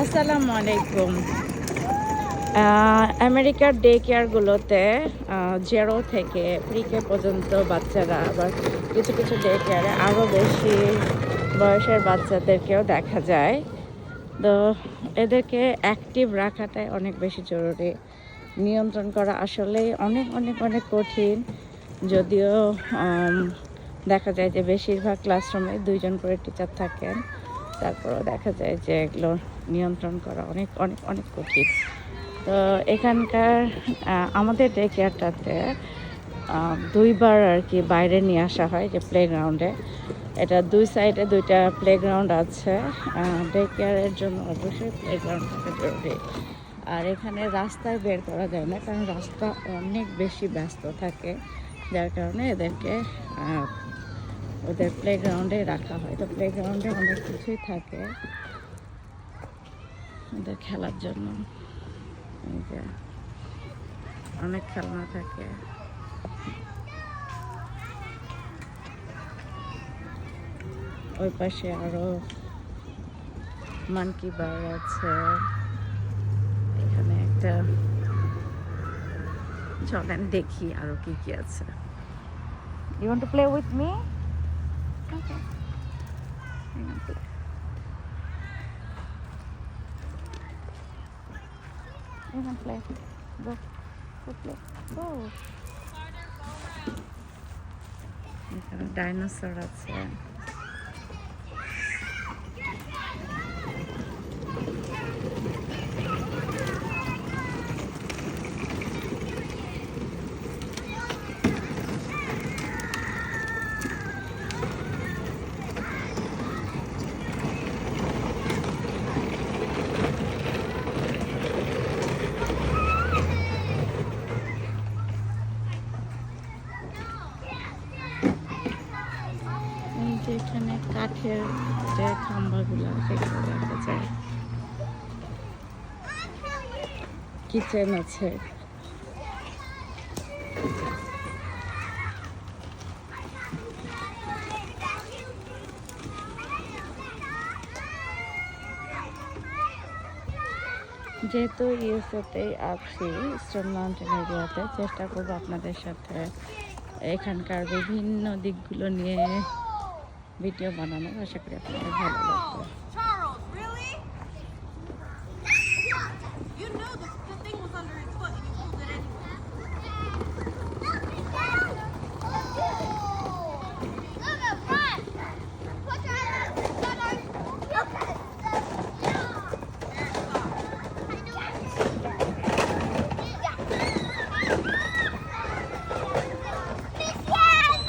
আসসালামু আলাইকুম। আমেরিকার ডে কেয়ারগুলোতে জেরো থেকে প্রিকে পর্যন্ত বাচ্চারা আবার কিছু কিছু ডে কেয়ারে আরও বেশি বয়সের বাচ্চাদেরকেও দেখা যায়। তো এদেরকে অ্যাক্টিভ রাখাটাই অনেক বেশি জরুরি। নিয়ন্ত্রণ করা আসলেই অনেক অনেক অনেক কঠিন। যদিও দেখা যায় যে বেশিরভাগ ক্লাসরুমে দুইজন করে টিচার থাকেন। তারপরও দেখা যায় যে এগুলো নিয়ন্ত্রণ করা অনেক অনেক অনেক কঠিন। তো এখানকার আমাদের ডে কেয়ারটাতে দুইবার আর কি বাইরে নিয়ে আসা হয় যে প্লেগ্রাউন্ডে এটা দুই সাইডে দুইটা প্লেগ্রাউন্ড আছে। ডে কেয়ারের জন্য অবশ্যই প্লেগ্রাউন্ড থাকা জরুরি। আর এখানে রাস্তায় বের করা যায় না, কারণ রাস্তা অনেক বেশি ব্যস্ত থাকে। যার কারণে এদেরকে ওদের প্লেগ্রাউন্ডে রাখা হয়। তো প্লেগ্রাউন্ডে অনেক কিছুই থাকে ওদের খেলার জন্য। অনেক খেলনা থাকে। ওই পাশে আরও মানকি বার আছে। এখানে একটা চলেন দেখি আরও কি কি আছে। You want to play with me taka. Ayan play. Ayan ang plate. Go. Go plate. Go. Dinosaur outside. এখানে কাঠের যে খাম্বাগুলো সেগুলো দেখা যায়। কিচেন আছে। যেহেতু ইউএসএতেই আছি স্টোন মাউন্টেন এরিয়াতে চেষ্টা করব আপনাদের সাথে এখানকার বিভিন্ন দিকগুলো নিয়ে ভিডিও বানানোর আশা করি আপনাদের ভালো লাগবে